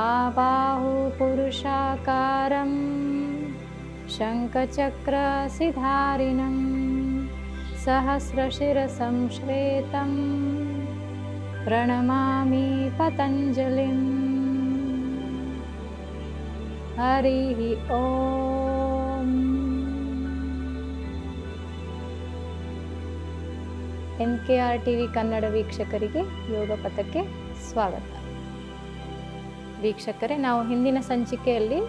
आबाहुपुरुषाकारं शङ्खचक्रसिधारिणं सहस्रशिरसं श्वेतं प्रणमामि पतञ्जलिम् हरिः Om N K R T V Kannada ವೀಕ್ಷಕರಿಗೆ ಯೋಗ ಪಥಕ್ಕೆ ಸ್ವಾಗತ ವೀಕ್ಷಕರೇ, ನಾವು ಹಿಂದಿನ ಸಂಚಿಕೆಯಲ್ಲಿ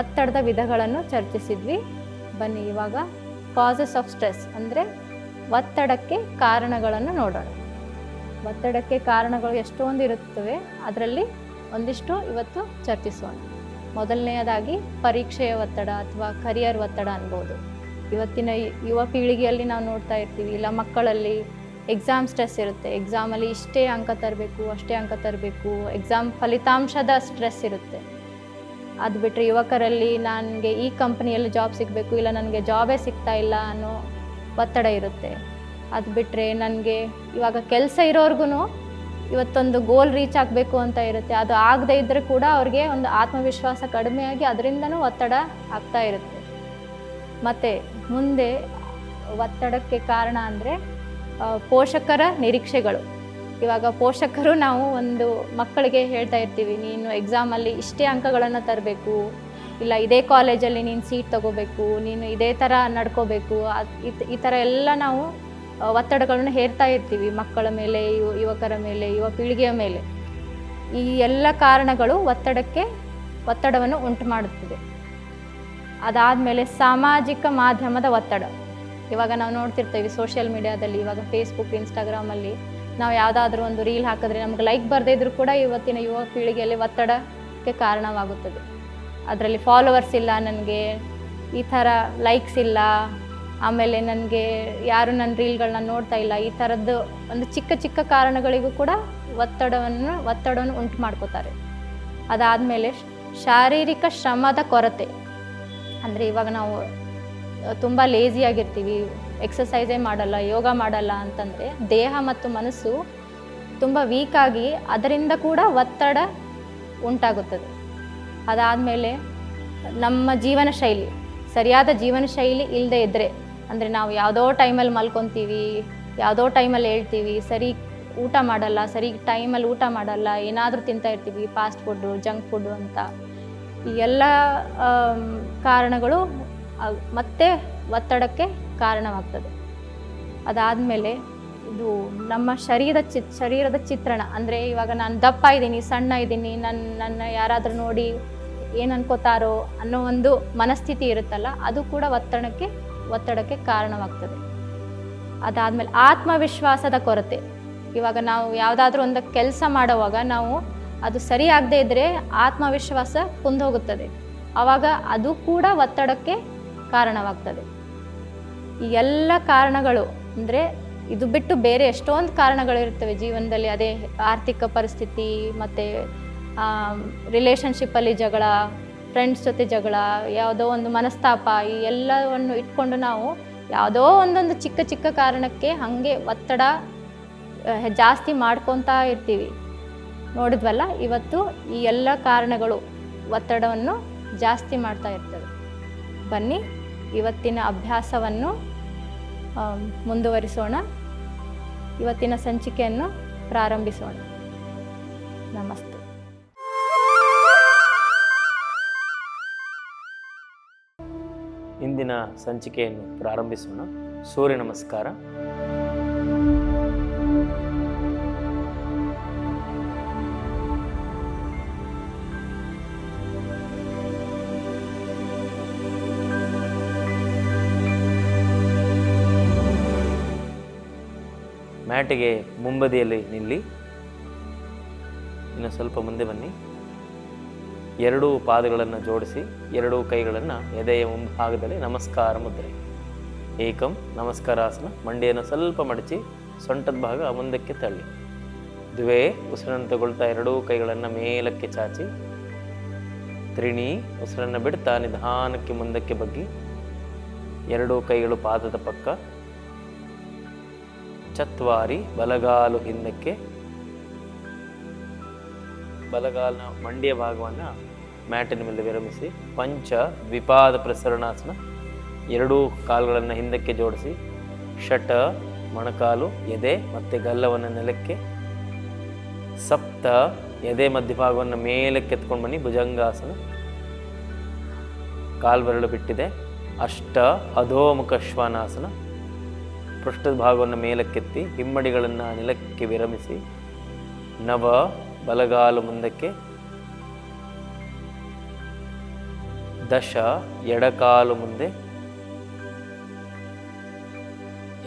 ಒತ್ತಡದ ವಿಧಗಳನ್ನು ಚರ್ಚಿಸಿದ್ವಿ. ಬನ್ನಿ, ಇವಾಗ ಕಾಸಸ್ ಆಫ್ ಸ್ಟ್ರೆಸ್ ಅಂದರೆ ಒತ್ತಡಕ್ಕೆ ಕಾರಣಗಳನ್ನು ನೋಡೋಣ. ಒತ್ತಡಕ್ಕೆ ಕಾರಣಗಳು ಎಷ್ಟೊಂದು ಇರುತ್ತವೆ, ಅದರಲ್ಲಿ ಒಂದಿಷ್ಟು ಇವತ್ತು ಚರ್ಚಿಸೋಣ. ಮೊದಲನೆಯದಾಗಿ ಪರೀಕ್ಷೆಯ ಒತ್ತಡ ಅಥವಾ ಕರಿಯರ್ ಒತ್ತಡ ಅನ್ಬೋದು. ಇವತ್ತಿನ ಯುವ ಪೀಳಿಗೆಯಲ್ಲಿ ನಾವು ನೋಡ್ತಾ ಇರ್ತೀವಿ, ಇಲ್ಲ ಮಕ್ಕಳಲ್ಲಿ ಎಕ್ಸಾಮ್ ಸ್ಟ್ರೆಸ್ ಇರುತ್ತೆ. ಎಕ್ಸಾಮಲ್ಲಿ ಇಷ್ಟೇ ಅಂಕ ತರಬೇಕು, ಅಷ್ಟೇ ಅಂಕ ತರಬೇಕು. ಎಕ್ಸಾಮ್ ಫಲಿತಾಂಶದ ಸ್ಟ್ರೆಸ್ ಇರುತ್ತೆ. ಅದು ಬಿಟ್ಟರೆ ಯುವಕರಲ್ಲಿ ನನಗೆ ಈ ಕಂಪ್ನಿಯಲ್ಲಿ ಜಾಬ್ ಸಿಗಬೇಕು, ಇಲ್ಲ ನನಗೆ ಜಾಬೇ ಸಿಗ್ತಾ ಇಲ್ಲ ಅನ್ನೋ ಒತ್ತಡ ಇರುತ್ತೆ. ಅದು ಬಿಟ್ಟರೆ ನನಗೆ ಇವಾಗ ಕೆಲಸ ಇರೋರ್ಗು ಇವತ್ತೊಂದು ಗೋಲ್ ರೀಚ್ ಆಗಬೇಕು ಅಂತ ಇರುತ್ತೆ. ಅದು ಆಗದೇ ಇದ್ದರೆ ಕೂಡ ಅವ್ರಿಗೆ ಒಂದು ಆತ್ಮವಿಶ್ವಾಸ ಕಡಿಮೆಯಾಗಿ ಅದರಿಂದನೂ ಒತ್ತಡ ಆಗ್ತಾ ಇರುತ್ತೆ. ಮತ್ತು ಮುಂದೆ ಒತ್ತಡಕ್ಕೆ ಕಾರಣ ಅಂದರೆ ಪೋಷಕರ ನಿರೀಕ್ಷೆಗಳು. ಇವಾಗ ಪೋಷಕರು ನಾವು ಒಂದು ಮಕ್ಕಳಿಗೆ ಹೇಳ್ತಾ ಇರ್ತೀವಿ, ನೀನು ಎಕ್ಸಾಮಲ್ಲಿ ಇಷ್ಟೇ ಅಂಕಗಳನ್ನು ತರಬೇಕು, ಇಲ್ಲ ಇದೇ ಕಾಲೇಜಲ್ಲಿ ನೀನು ಸೀಟ್ ತಗೋಬೇಕು, ನೀನು ಇದೇ ಥರ ನಡ್ಕೋಬೇಕು ಈ- ಥರ ಎಲ್ಲ ನಾವು ಒತ್ತಡಗಳನ್ನು ಹೇರ್ತಾ ಇರ್ತೀವಿ ಮಕ್ಕಳ ಮೇಲೆ, ಯುವ, ಯುವಕರ ಮೇಲೆ, ಯುವ ಪೀಳಿಗೆಯ ಮೇಲೆ. ಈ ಎಲ್ಲ ಕಾರಣಗಳು ಒತ್ತಡಕ್ಕೆ ಒತ್ತಡವನ್ನು ಉಂಟು ಮಾಡುತ್ತದೆ. ಅದಾದಮೇಲೆ ಸಾಮಾಜಿಕ ಮಾಧ್ಯಮದ ಒತ್ತಡ. ಇವಾಗ ನಾವು ನೋಡ್ತಿರ್ತೀವಿ ಸೋಷಿಯಲ್ ಮೀಡಿಯಾದಲ್ಲಿ ಇವಾಗ ಫೇಸ್ಬುಕ್ ಇನ್ಸ್ಟಾಗ್ರಾಮಲ್ಲಿ ನಾವು ಯಾವುದಾದ್ರೂ ಒಂದು ರೀಲ್ ಹಾಕಿದ್ರೆ ನಮ್ಗೆ ಲೈಕ್ ಬರದೇ ಇದ್ರೂ ಕೂಡ ಇವತ್ತಿನ ಯುವ ಪೀಳಿಗೆಯಲ್ಲಿ ಒತ್ತಡಕ್ಕೆ ಕಾರಣವಾಗುತ್ತದೆ. ಅದರಲ್ಲಿ ಫಾಲೋವರ್ಸ್ ಇಲ್ಲ, ನನಗೆ ಈ ಥರ ಲೈಕ್ಸ್ ಇಲ್ಲ, ಆಮೇಲೆ ನನಗೆ ಯಾರು ನನ್ನ ರೀಲ್ಗಳನ್ನ ನೋಡ್ತಾ ಇಲ್ಲ, ಈ ಥರದ್ದು ಒಂದು ಚಿಕ್ಕ ಚಿಕ್ಕ ಕಾರಣಗಳಿಗೂ ಕೂಡ ಒತ್ತಡವನ್ನು ಒತ್ತಡವನ್ನು ಉಂಟು ಮಾಡ್ಕೋತಾರೆ. ಅದಾದಮೇಲೆ ಶಾರೀರಿಕ ಶ್ರಮದ ಕೊರತೆ. ಅಂದರೆ ಇವಾಗ ನಾವು ತುಂಬ ಲೇಸಿಯಾಗಿರ್ತೀವಿ ಎಕ್ಸಸೈಸೇ ಮಾಡಲ್ಲ, ಯೋಗ ಮಾಡಲ್ಲ ಅಂತಂದರೆ ದೇಹ ಮತ್ತು ಮನಸ್ಸು ತುಂಬ ವೀಕಾಗಿ ಅದರಿಂದ ಕೂಡ ಒತ್ತಡ ಉಂಟಾಗುತ್ತದೆ. ಅದಾದಮೇಲೆ ನಮ್ಮ ಜೀವನ ಶೈಲಿ, ಸರಿಯಾದ ಜೀವನ ಶೈಲಿ ಇಲ್ಲದೆ ಇದ್ದರೆ ಅಂದರೆ ನಾವು ಯಾವುದೋ ಟೈಮಲ್ಲಿ ಮಲ್ಕೊತೀವಿ, ಯಾವುದೋ ಟೈಮಲ್ಲಿ ಹೇಳ್ತೀವಿ, ಸರಿ ಊಟ ಮಾಡಲ್ಲ, ಸರಿ ಟೈಮಲ್ಲಿ ಊಟ ಮಾಡಲ್ಲ, ಏನಾದರೂ ತಿಂತಾ ಇರ್ತೀವಿ ಫಾಸ್ಟ್ ಫುಡ್ಡು ಜಂಕ್ ಫುಡ್ಡು ಅಂತ. ಈ ಎಲ್ಲ ಕಾರಣಗಳು ಮತ್ತೆ ಒತ್ತಡಕ್ಕೆ ಕಾರಣವಾಗ್ತದೆ. ಅದಾದಮೇಲೆ ಇದು ನಮ್ಮ ಶರೀರದ ಚಿ ಶರೀರದ ಚಿತ್ರಣ. ಅಂದರೆ ಇವಾಗ ನಾನು ದಪ್ಪ ಇದ್ದೀನಿ, ಸಣ್ಣ ಇದ್ದೀನಿ ನನ್ನ ನನ್ನ ಯಾರಾದರೂ ನೋಡಿ ಏನು ಅನ್ಕೋತಾರೋ ಅನ್ನೋ ಒಂದು ಮನಸ್ಥಿತಿ ಇರುತ್ತಲ್ಲ, ಅದು ಕೂಡ ಒತ್ತಡಕ್ಕೆ ಒತ್ತಡಕ್ಕೆ ಕಾರಣವಾಗ್ತದೆ. ಅದಾದಮೇಲೆ ಆತ್ಮವಿಶ್ವಾಸದ ಕೊರತೆ. ಇವಾಗ ನಾವು ಯಾವುದಾದ್ರೂ ಒಂದು ಕೆಲಸ ಮಾಡುವಾಗ ನಾವು ಅದು ಸರಿಯಾಗದೇ ಇದ್ದರೆ ಆತ್ಮವಿಶ್ವಾಸ ಕುಂದೋಗುತ್ತದೆ. ಆವಾಗ ಅದು ಕೂಡ ಒತ್ತಡಕ್ಕೆ ಕಾರಣವಾಗ್ತದೆ. ಈ ಎಲ್ಲ ಕಾರಣಗಳು ಅಂದರೆ ಇದು ಬಿಟ್ಟು ಬೇರೆ ಎಷ್ಟೊಂದು ಕಾರಣಗಳಿರ್ತವೆ ಜೀವನದಲ್ಲಿ. ಅದೇ ಆರ್ಥಿಕ ಪರಿಸ್ಥಿತಿ, ಮತ್ತು ರಿಲೇಷನ್ಶಿಪ್ಪಲ್ಲಿ ಜಗಳ ಫ್ರೆಂಡ್ಸ್ ಜೊತೆ ಜಗಳ, ಯಾವುದೋ ಒಂದು ಮನಸ್ತಾಪ, ಈ ಎಲ್ಲವನ್ನು ಇಟ್ಕೊಂಡು ನಾವು ಯಾವುದೋ ಒಂದೊಂದು ಚಿಕ್ಕ ಚಿಕ್ಕ ಕಾರಣಕ್ಕೆ ಹಾಗೆ ಒತ್ತಡ ಜಾಸ್ತಿ ಮಾಡ್ಕೊತಾ ಇರ್ತೀವಿ. ನೋಡಿದ್ವಲ್ಲ, ಇವತ್ತು ಈ ಎಲ್ಲ ಕಾರಣಗಳು ಒತ್ತಡವನ್ನು ಜಾಸ್ತಿ ಮಾಡ್ತಾ ಇರ್ತವೆ. ಬನ್ನಿ. ಇವತ್ತಿನ ಅಭ್ಯಾಸವನ್ನು ಮುಂದುವರಿಸೋಣ. ಇವತ್ತಿನ ಸಂಚಿಕೆಯನ್ನು ಪ್ರಾರಂಭಿಸೋಣ. ನಮಸ್ತೆ. ಇಂದಿನ ಸಂಚಿಕೆಯನ್ನು ಪ್ರಾರಂಭಿಸೋಣ. ಸೂರ್ಯ ನಮಸ್ಕಾರ. ಮ್ಯಾಟಿಗೆ ಮುಂಬದಿಯಲ್ಲಿ ನಿಲ್ಲಿ. ಇನ್ನು ಸ್ವಲ್ಪ ಮುಂದೆ ಬನ್ನಿ. ಎರಡೂ ಪಾದಗಳನ್ನು ಜೋಡಿಸಿ, ಎರಡೂ ಕೈಗಳನ್ನು ಎದೆಯ ಮುಂಭಾಗದಲ್ಲಿ ನಮಸ್ಕಾರ ಮುದ್ರೆ. ಏಕಂ ನಮಸ್ಕಾರಾಸನ ಮಂಡಿಯನ್ನು ಸ್ವಲ್ಪ ಮಡಚಿ, ಸೊಂಟದ ಭಾಗ ಮುಂದಕ್ಕೆ ತಳ್ಳಿ. ದ್ವೇ ಉಸಿರನ್ನು ತಗೊಳ್ತಾ ಎರಡೂ ಕೈಗಳನ್ನು ಮೇಲಕ್ಕೆ ಚಾಚಿ. ತ್ರಿಣಿ ಉಸಿರನ್ನು ಬಿಡ್ತಾ ನಿಧಾನಕ್ಕೆ ಮುಂದಕ್ಕೆ ಬಗ್ಗಿ. ಎರಡೂ ಕೈಗಳು ಪಾದದ ಪಕ್ಕ. ಚತ್ವಾರಿ ಬಲಗಾಲು ಹಿಂದಕ್ಕೆ ಬಲಗಾಲಿನ ಮಂಡಿಯ ಭಾಗವನ್ನು ಮ್ಯಾಟಿನ ಮೇಲೆ ವಿರಮಿಸಿ ಪಂಚ ದ್ವಿಪಾದ ಪ್ರಸರಣಾಸನ ಎರಡೂ ಕಾಲುಗಳನ್ನು ಹಿಂದಕ್ಕೆ ಜೋಡಿಸಿ ಷಟ, ಮೊಣಕಾಲು, ಎದೆ ಮತ್ತು ಗಲ್ಲವನ್ನು ನೆಲಕ್ಕೆ, ಸಪ್ತ, ಎದೆ ಮಧ್ಯಭಾಗವನ್ನು ಮೇಲಕ್ಕೆ ಎತ್ಕೊಂಡು ಬನ್ನಿ, ಭುಜಂಗಾಸನ ಕಾಲ್ಬೆರಳು ಬಿಟ್ಟಿದೆ. ಅಷ್ಟ, ಅಧೋಮುಖ ಶ್ವಾನಾಸನ ಪೃಷ್ಠದ ಭಾಗವನ್ನು ಮೇಲಕ್ಕೆತ್ತಿ ಹಿಮ್ಮಡಿಗಳನ್ನು ನೆಲಕ್ಕೆ ವಿರಮಿಸಿ ನವ ಬಲಗಾಲು ಮುಂದಕ್ಕೆ ದಶ ಎಡಕಾಲು ಮುಂದೆ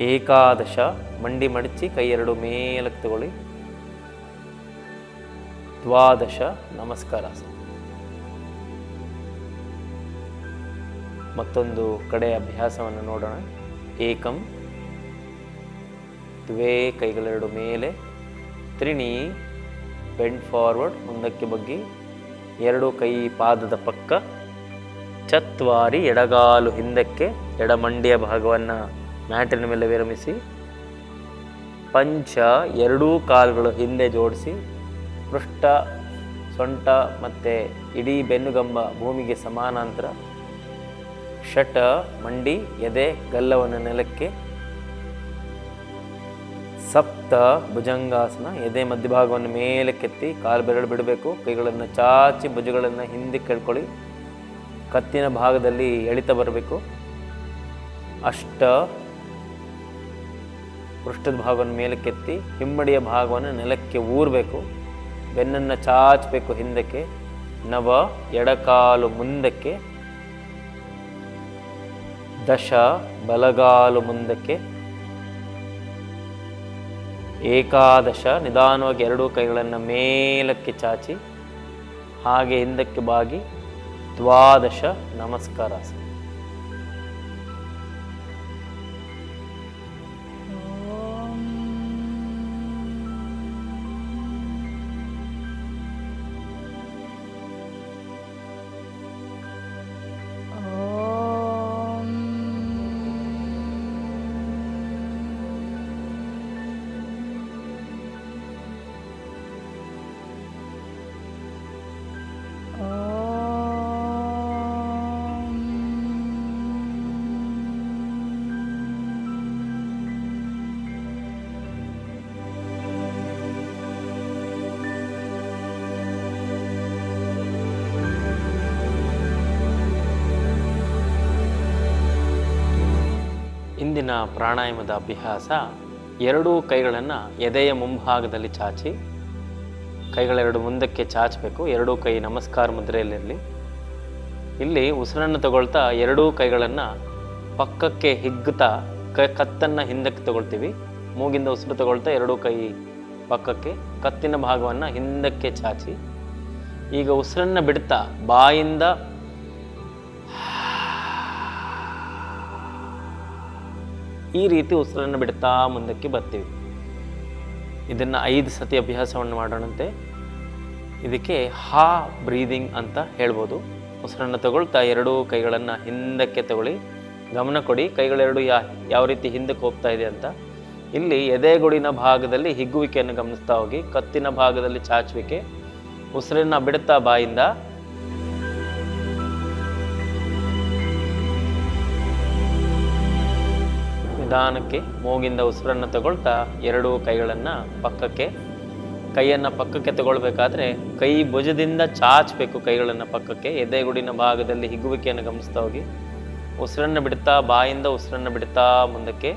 ಏಕಾದಶ ಮಂಡಿ ಮಡಚಿ ಕೈಯೆರಡು ಮೇಲಕ್ಕೆ ತಗೊಳ್ಳಿ. ದ್ವಾದಶ ನಮಸ್ಕಾರ. ಮತ್ತೊಂದು ಕಡೆ ಅಭ್ಯಾಸವನ್ನು ನೋಡೋಣ. ಏಕಂ ದ್ವೇ ಕೈಗಳೆರಡು ಮೇಲೆ, ತ್ರಿಣಿ ಬೆಂಡ್ ಫಾರ್ವರ್ಡ್ ಮುಂದಕ್ಕೆ ಬಗ್ಗಿ, ಎರಡು ಕೈ ಪಾದದ ಪಕ್ಕ, ಚತ್ವಾರಿ ಎಡಗಾಲು ಹಿಂದಕ್ಕೆ ಎಡಮಂಡಿಯ ಭಾಗವನ್ನು ಮ್ಯಾಟಿನ ಮೇಲೆ ವಿರಮಿಸಿ, ಪಂಚ ಎರಡೂ ಕಾಲುಗಳು ಹಿಂದೆ ಜೋಡಿಸಿ, ಪೃಷ್ಠ, ಸೊಂಟ ಮತ್ತು ಇಡೀ ಬೆನ್ನುಗಂಬ ಭೂಮಿಗೆ ಸಮಾನಾಂತರ, ಷಟ, ಮಂಡಿ, ಎದೆ, ಗಲ್ಲವನ್ನು ನೆಲಕ್ಕೆ ಸಪ್ತ ಭುಜಂಗಾಸನ, ಎದೆ ಮಧ್ಯಭಾಗವನ್ನು ಮೇಲಕ್ಕೆತ್ತಿ ಕಾಲು ಬೆರಳು ಬಿಡಬೇಕು. ಕೈಗಳನ್ನು ಚಾಚಿ ಭುಜಗಳನ್ನು ಹಿಂದೆ ಕೇಳ್ಕೊಳ್ಳಿ. ಕತ್ತಿನ ಭಾಗದಲ್ಲಿ ಎಳಿತ ಬರಬೇಕು. ಅಷ್ಟ ಪೃಷ್ಠದ ಭಾಗವನ್ನು ಮೇಲೆ ಕೆತ್ತಿ ಹಿಮ್ಮಡಿಯ ಭಾಗವನ್ನು ನೆಲಕ್ಕೆ ಊರಬೇಕು. ಬೆನ್ನನ್ನು ಚಾಚಬೇಕು ಹಿಂದಕ್ಕೆ. ನವ ಎಡಕಾಲು ಮುಂದಕ್ಕೆ. ದಶ ಬಲಗಾಲು ಮುಂದಕ್ಕೆ. ಏಕಾದಶ ನಿಧಾನವಾಗಿ ಎರಡೂ ಕೈಗಳನ್ನು ಮೇಲಕ್ಕೆ ಚಾಚಿ ಹಾಗೆ ಹಿಂದಕ್ಕೆ ಬಾಗಿ ದ್ವಾದಶ ನಮಸ್ಕಾರಾಸನ ಇಂದಿನ ಪ್ರಾಣಾಯಾಮದ ಅಭ್ಯಾಸ ಎರಡೂ ಕೈಗಳನ್ನು ಎದೆಯ ಮುಂಭಾಗದಲ್ಲಿ ಚಾಚಿ, ಕೈಗಳೆರಡು ಮುಂದಕ್ಕೆ ಚಾಚಬೇಕು, ಎರಡೂ ಕೈ ನಮಸ್ಕಾರ ಮುದ್ರೆಯಲ್ಲಿರಲಿ. ಇಲ್ಲಿ ಉಸಿರನ್ನು ತಗೊಳ್ತಾ ಎರಡೂ ಕೈಗಳನ್ನು ಪಕ್ಕಕ್ಕೆ ಹಿಗ್ಗುತ್ತಾ ಕ, ಕತ್ತನ್ನು ಹಿಂದಕ್ಕೆ ತಗೊಳ್ತೀವಿ. ಮೂಗಿಂದ ಉಸಿರು ತಗೊಳ್ತಾ ಎರಡೂ ಕೈ ಪಕ್ಕಕ್ಕೆ, ಕತ್ತಿನ ಭಾಗವನ್ನು ಹಿಂದಕ್ಕೆ ಚಾಚಿ. ಈಗ ಉಸಿರನ್ನು ಬಿಡ್ತಾ ಬಾಯಿಂದ ಈ ರೀತಿ ಉಸಿರನ್ನು ಬಿಡ್ತಾ ಮುಂದಕ್ಕೆ ಬರ್ತೀವಿ. ಇದನ್ನು ಐದು ಸತಿ ಅಭ್ಯಾಸವನ್ನು ಮಾಡೋಣಂತೆ. ಇದಕ್ಕೆ ಹಾ ಬ್ರೀದಿಂಗ್ ಅಂತ ಹೇಳ್ಬೋದು. ಉಸಿರನ್ನು ತಗೊಳ್ತಾ ಎರಡೂ ಕೈಗಳನ್ನು ಹಿಂದಕ್ಕೆ ತಗೊಳ್ಳಿ. ಗಮನ ಕೊಡಿ, ಕೈಗಳೆರಡು ಯಾ, ಯಾವ ರೀತಿ ಹಿಂದಕ್ಕೆ ಹೋಗ್ತಾ ಇದೆ ಅಂತ. ಇಲ್ಲಿ ಎದೆಗುಡಿನ ಭಾಗದಲ್ಲಿ ಹಿಗ್ಗುವಿಕೆಯನ್ನು ಗಮನಿಸ್ತಾ ಹೋಗಿ, ಕತ್ತಿನ ಭಾಗದಲ್ಲಿ ಚಾಚುವಿಕೆ. ಉಸಿರನ್ನು ಬಿಡುತ್ತಾ ಬಾಯಿಂದ ನಿಧಾನಕ್ಕೆ ಮೂಗಿಂದ ಉಸಿರನ್ನು ತಗೊಳ್ತಾ ಎರಡೂ ಕೈಗಳನ್ನು ಪಕ್ಕಕ್ಕೆ, ಕೈಯನ್ನು ಪಕ್ಕಕ್ಕೆ ತಗೊಳ್ಬೇಕಾದ್ರೆ ಕೈ ಭುಜದಿಂದ ಚಾಚಬೇಕು ಕೈಗಳನ್ನು ಪಕ್ಕಕ್ಕೆ, ಎದೆಗುಡಿನ ಭಾಗದಲ್ಲಿ ಹಿಗ್ಗುವಿಕೆಯನ್ನು ಗಮನಿಸ್ತಾ ಹೋಗಿ. ಉಸಿರನ್ನು ಬಿಡ್ತಾ, ಬಾಯಿಂದ ಉಸಿರನ್ನು ಬಿಡ್ತಾ ಮುಂದಕ್ಕೆ.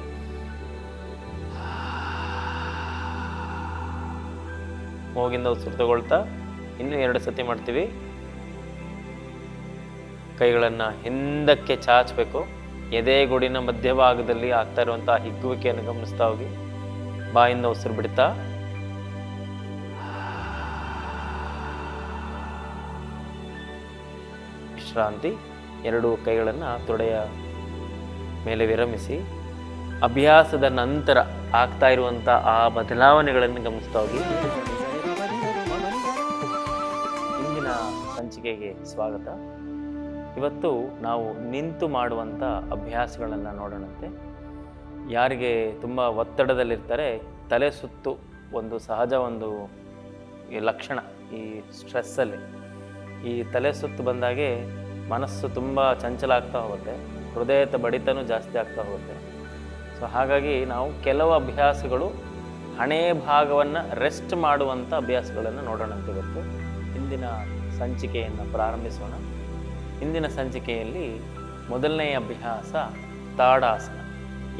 ಮೂಗಿಂದ ಉಸಿರು ತಗೊಳ್ತಾ ಇನ್ನೂ ಎರಡು ಸತಿ ಮಾಡ್ತೀವಿ. ಕೈಗಳನ್ನು ಹಿಂದಕ್ಕೆ ಚಾಚಬೇಕು. ಎದೆಗುಡಿನ ಮಧ್ಯಭಾಗದಲ್ಲಿ ಆಗ್ತಾ ಇರುವಂತಹ ಹಿಗ್ಗುವಿಕೆಯನ್ನು ಗಮನಿಸ್ತಾ ಹೋಗಿ. ಬಾಯಿಂದ ಉಸಿರು ಬಿಡ್ತಾ. ವಿಶ್ರಾಂತಿ. ಎರಡು ಕೈಗಳನ್ನು ತೊಡೆಯ ಮೇಲೆ ವಿರಮಿಸಿ. ಅಭ್ಯಾಸದ ನಂತರ ಆಗ್ತಾ ಇರುವಂಥ ಆ ಬದಲಾವಣೆಗಳನ್ನು ಗಮನಿಸ್ತಾ ಹೋಗಿ. ಇಂದಿನ ಸಂಚಿಕೆಗೆ ಸ್ವಾಗತ. ಇವತ್ತು ನಾವು ನಿಂತು ಮಾಡುವಂಥ ಅಭ್ಯಾಸಗಳನ್ನು ನೋಡೋಣಂತೆ. ಯಾರಿಗೆ ತುಂಬ ಒತ್ತಡದಲ್ಲಿರ್ತಾರೆ, ತಲೆ ಸುತ್ತು ಒಂದು ಸಹಜ ಒಂದು ಲಕ್ಷಣ ಈ ಸ್ಟ್ರೆಸ್ಸಲ್ಲಿ. ಈ ತಲೆ ಸುತ್ತು ಬಂದಾಗೆ ಮನಸ್ಸು ತುಂಬ ಚಂಚಲ ಆಗ್ತಾ ಹೋಗುತ್ತೆ, ಹೃದಯದ ಬಡಿತನೂ ಜಾಸ್ತಿ ಆಗ್ತಾ ಹೋಗುತ್ತೆ. ಸೊ ಹಾಗಾಗಿ ನಾವು ಕೆಲವು ಅಭ್ಯಾಸಗಳು ಹಣೆ ಭಾಗವನ್ನು ರೆಸ್ಟ್ ಮಾಡುವಂಥ ಅಭ್ಯಾಸಗಳನ್ನು ನೋಡೋಣಂತೆ ಇವತ್ತು. ಇಂದಿನ ಸಂಚಿಕೆಯನ್ನು ಪ್ರಾರಂಭಿಸೋಣ. ಇಂದಿನ ಸಂಚಿಕೆಯಲ್ಲಿ ಮೊದಲನೆಯ ಅಭ್ಯಾಸ ತಾಡಾಸನ.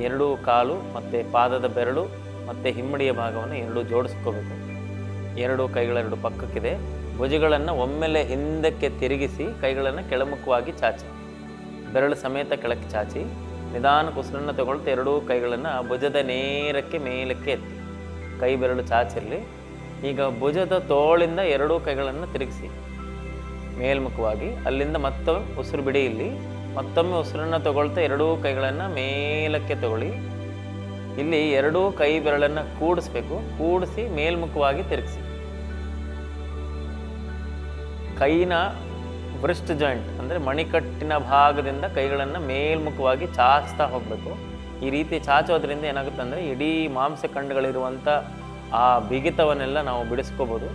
ಎರಡೂ ಕಾಲು ಮತ್ತು ಪಾದದ ಬೆರಳು ಮತ್ತು ಹಿಮ್ಮಡಿಯ ಭಾಗವನ್ನು ಎರಡೂ ಜೋಡಿಸ್ಕೋಬೇಕು. ಎರಡು ಕೈಗಳೆರಡು ಪಕ್ಕಕ್ಕಿದೆ. ಭುಜಗಳನ್ನು ಒಮ್ಮೆಲೆ ಹಿಂದಕ್ಕೆ ತಿರುಗಿಸಿ ಕೈಗಳನ್ನು ಕೆಳಮುಖವಾಗಿ ಚಾಚಿ. ಬೆರಳು ಸಮೇತ ಕೆಳಕ್ಕೆ ಚಾಚಿ. ನಿಧಾನ ಕುಸರನ್ನು ತಗೊಳ್ತಾ ಎರಡೂ ಕೈಗಳನ್ನು ಭುಜದ ನೇರಕ್ಕೆ ಮೇಲಕ್ಕೆ ಎತ್ತಿ. ಕೈ ಬೆರಳು ಚಾಚಿರಲಿ. ಈಗ ಭುಜದ ತೋಳಿಂದ ಎರಡೂ ಕೈಗಳನ್ನು ತಿರುಗಿಸಿ. ಮೇಲ್ಮುಖವಾಗಿ, ಅಲ್ಲಿಂದ ಮತ್ತೊಮ್ಮೆ ಉಸಿರು ಬಿಡಿ ಇಲ್ಲಿ. ಮತ್ತೊಮ್ಮೆ ಉಸಿರನ್ನು ತಗೊಳ್ತಾ ಎರಡೂ ಕೈಗಳನ್ನು ಮೇಲಕ್ಕೆ ತಗೊಳ್ಳಿ. ಇಲ್ಲಿ ಎರಡೂ ಕೈ ಬೆರಳನ್ನು ಕೂಡಿಸ್ಬೇಕು. ಕೂಡಿಸಿ ಮೇಲ್ಮುಖವಾಗಿ ತಿರುಗಿಸಿ. ಕೈನ ಬ್ರಿಸ್ಟ್ ಜಾಯಿಂಟ್ ಅಂದರೆ ಮಣಿಕಟ್ಟಿನ ಭಾಗದಿಂದ ಕೈಗಳನ್ನು ಮೇಲ್ಮುಖವಾಗಿ ಚಾಚ್ತಾ ಹೋಗಬೇಕು. ಈ ರೀತಿ ಚಾಚೋದ್ರಿಂದ ಏನಾಗುತ್ತೆ ಅಂದರೆ ಇಡೀ ಮಾಂಸಖಂಡಗಳಿರುವಂಥ ಆ ಬಿಗಿತವನ್ನೆಲ್ಲ ನಾವು ಬಿಡಿಸ್ಕೋಬೋದು.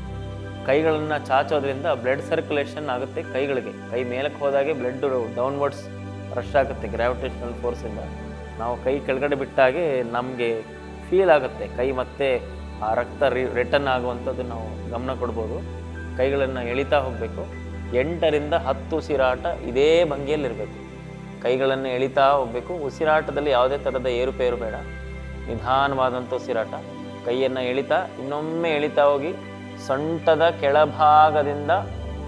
ಕೈಗಳನ್ನು ಚಾಚೋದ್ರಿಂದ ಬ್ಲಡ್ ಸರ್ಕ್ಯುಲೇಷನ್ ಆಗುತ್ತೆ ಕೈಗಳಿಗೆ. ಕೈ ಮೇಲಕ್ಕೆ ಹೋದಾಗೆ ಬ್ಲಡ್ ಡೌನ್ವರ್ಡ್ಸ್ ರಶ್ ಆಗುತ್ತೆ ಗ್ರಾವಿಟೇಷನಲ್ ಫೋರ್ಸಿಂದ ನಾವು ಕೈ ಕೆಳಗಡೆ ಬಿಟ್ಟಾಗೆ ನಮಗೆ ಫೀಲ್ ಆಗುತ್ತೆ. ಕೈ ಮತ್ತೆ ಆ ರಕ್ತ ರಿ ರಿಟರ್ನ್ ಆಗುವಂಥದ್ದು ನಾವು ಗಮನ ಕೊಡ್ಬೋದು. ಕೈಗಳನ್ನು ಎಳಿತಾ ಹೋಗಬೇಕು. ಎಂಟರಿಂದ ಹತ್ತು ಉಸಿರಾಟ ಇದೇ ಭಂಗಿಯಲ್ಲಿರಬೇಕು. ಕೈಗಳನ್ನು ಎಳಿತಾ ಹೋಗಬೇಕು. ಉಸಿರಾಟದಲ್ಲಿ ಯಾವುದೇ ಥರದ ಏರುಪೇರು ಬೇಡ. ನಿಧಾನವಾದಂಥ ಉಸಿರಾಟ. ಕೈಯನ್ನು ಎಳಿತಾ ಇನ್ನೊಮ್ಮೆ ಎಳಿತಾ ಹೋಗಿ ಸೊಂಟದ ಕೆಳಭಾಗದಿಂದ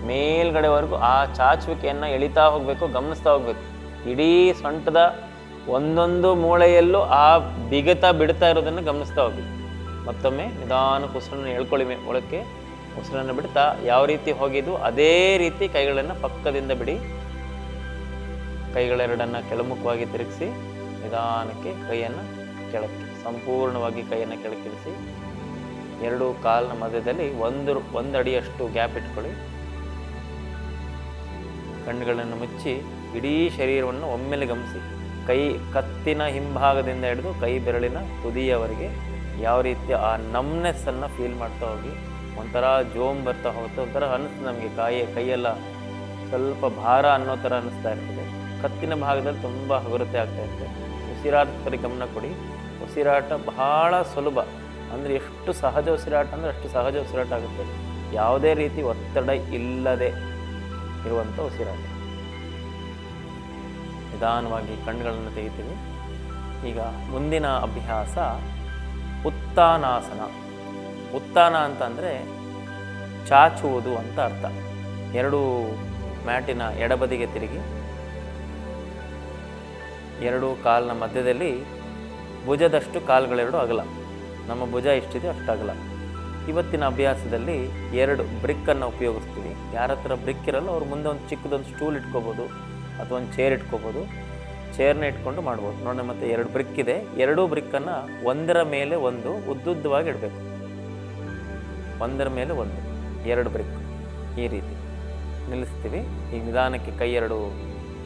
ಮೇಲ್ಗಡೆವರೆಗೂ ಆ ಚಾಚುವಿಕೆಯನ್ನು ಎಳಿತಾ ಹೋಗಬೇಕು, ಗಮನಿಸ್ತಾ ಹೋಗಬೇಕು. ಇಡೀ ಸೊಂಟದ ಒಂದೊಂದು ಮೂಳೆಯಲ್ಲೂ ಆ ಬಿಗತ ಬಿಡ್ತಾ ಇರೋದನ್ನು ಗಮನಿಸ್ತಾ ಹೋಗ್ಬೇಕು. ಮತ್ತೊಮ್ಮೆ ನಿಧಾನಕ್ಕೆ ಉಸಿರನ್ನು ಹೇಳ್ಕೊಳ್ಳಿ ಒಳಕ್ಕೆ. ಉಸಿರನ್ನು ಬಿಡ್ತಾ ಯಾವ ರೀತಿ ಹೋಗಿದ್ದು ಅದೇ ರೀತಿ ಕೈಗಳನ್ನು ಪಕ್ಕದಿಂದ ಬಿಡಿ. ಕೈಗಳೆರಡನ್ನು ಕೆಳಮುಖವಾಗಿ ತಿರುಗಿಸಿ, ನಿಧಾನಕ್ಕೆ ಕೈಯನ್ನು ಕೆಳಕ್ಕೆ, ಸಂಪೂರ್ಣವಾಗಿ ಕೈಯನ್ನು ಕೆಳಕ್ಕಿಳಿಸಿ. ಎರಡು ಕಾಲಿನ ಮಧ್ಯದಲ್ಲಿ ಒಂದು ಒಂದು ಅಡಿಯಷ್ಟು ಗ್ಯಾಪ್ ಇಟ್ಕೊಳ್ಳಿ. ಕಣ್ಣುಗಳನ್ನು ಮುಚ್ಚಿ, ಇಡೀ ಶರೀರವನ್ನು ಒಮ್ಮೆಲೆ ಗಮನಿಸಿ. ಕೈ ಕತ್ತಿನ ಹಿಂಭಾಗದಿಂದ ಹಿಡಿದು ಕೈ ಬೆರಳಿನ ತುದಿಯವರೆಗೆ ಯಾವ ರೀತಿ ಆ ನಮ್ನೆಸ್ಸನ್ನು ಫೀಲ್ ಮಾಡ್ತಾ ಹೋಗಿ, ಒಂಥರ ಜೋಮ್ ಬರ್ತಾ ಹೋಗುತ್ತೆ, ಒಂಥರ ಅನಿಸ್ತು ನಮಗೆ ಕಾಯಿ ಕೈಯೆಲ್ಲ. ಸ್ವಲ್ಪ ಭಾರ ಅನ್ನೋ ಥರ ಅನ್ನಿಸ್ತಾ ಇರ್ತದೆ. ಕತ್ತಿನ ಭಾಗದಲ್ಲಿ ತುಂಬ ಹಗುರತೆ ಆಗ್ತಾ ಇರ್ತದೆ. ಉಸಿರಾಟದ ಗಮನ ಕೊಡಿ. ಉಸಿರಾಟ ಬಹಳ ಸುಲಭ. ಅಂದರೆ ಎಷ್ಟು ಸಹಜ ಉಸಿರಾಟ ಅಂದರೆ ಅಷ್ಟು ಸಹಜ ಉಸಿರಾಟ ಆಗುತ್ತೆ. ಯಾವುದೇ ರೀತಿ ಒತ್ತಡ ಇಲ್ಲದೆ ಇರುವಂಥ ಉಸಿರಾಟ. ನಿಧಾನವಾಗಿ ಕಣ್ಣುಗಳನ್ನು ತೆಗಿತೀವಿ. ಈಗ ಮುಂದಿನ ಅಭ್ಯಾಸ ಉತ್ತಾನಾಸನ. ಉತ್ತಾನ ಅಂತಂದರೆ ಚಾಚುವುದು ಅಂತ ಅರ್ಥ. ಎರಡು ಮ್ಯಾಟಿನ ಎಡಬದಿಗೆ ತಿರುಗಿ. ಎರಡು ಕಾಲಿನ ಮಧ್ಯದಲ್ಲಿ ಭುಜದಷ್ಟು ಕಾಲುಗಳೆರಡು ಅಗಲ. ನಮ್ಮ ಭುಜ ಎಷ್ಟಿದೆ ಅಷ್ಟಾಗಲ್ಲ. ಇವತ್ತಿನ ಅಭ್ಯಾಸದಲ್ಲಿ ಎರಡು ಬ್ರಿಕ್ಕನ್ನು ಉಪಯೋಗಿಸ್ತೀವಿ. ಯಾರ ಹತ್ರ ಬ್ರಿಕ್ ಇರಲ್ಲ, ಅವ್ರು ಮುಂದೆ ಒಂದು ಚಿಕ್ಕದೊಂದು ಸ್ಟೂಲ್ ಇಟ್ಕೋಬೋದು, ಅಥವಾ ಒಂದು ಚೇರ್ ಇಟ್ಕೋಬೋದು ಚೇರ್ನ ಇಟ್ಕೊಂಡು ಮಾಡ್ಬೋದು. ನೋಡಿ ಮತ್ತೆ ಎರಡು ಬ್ರಿಕ್ ಇದೆ. ಎರಡೂ ಬ್ರಿಕ್ಕನ್ನು ಒಂದರ ಮೇಲೆ ಒಂದು ಉದ್ದುದ್ದವಾಗಿ ಇಡಬೇಕು. ಒಂದರ ಮೇಲೆ ಒಂದು, ಎರಡು ಬ್ರಿಕ್ ಈ ರೀತಿ. ನಿಲ್ಲಿಸ್ತೀವಿ. ಈಗ ನಿಧಾನಕ್ಕೆ ಕೈ ಎರಡು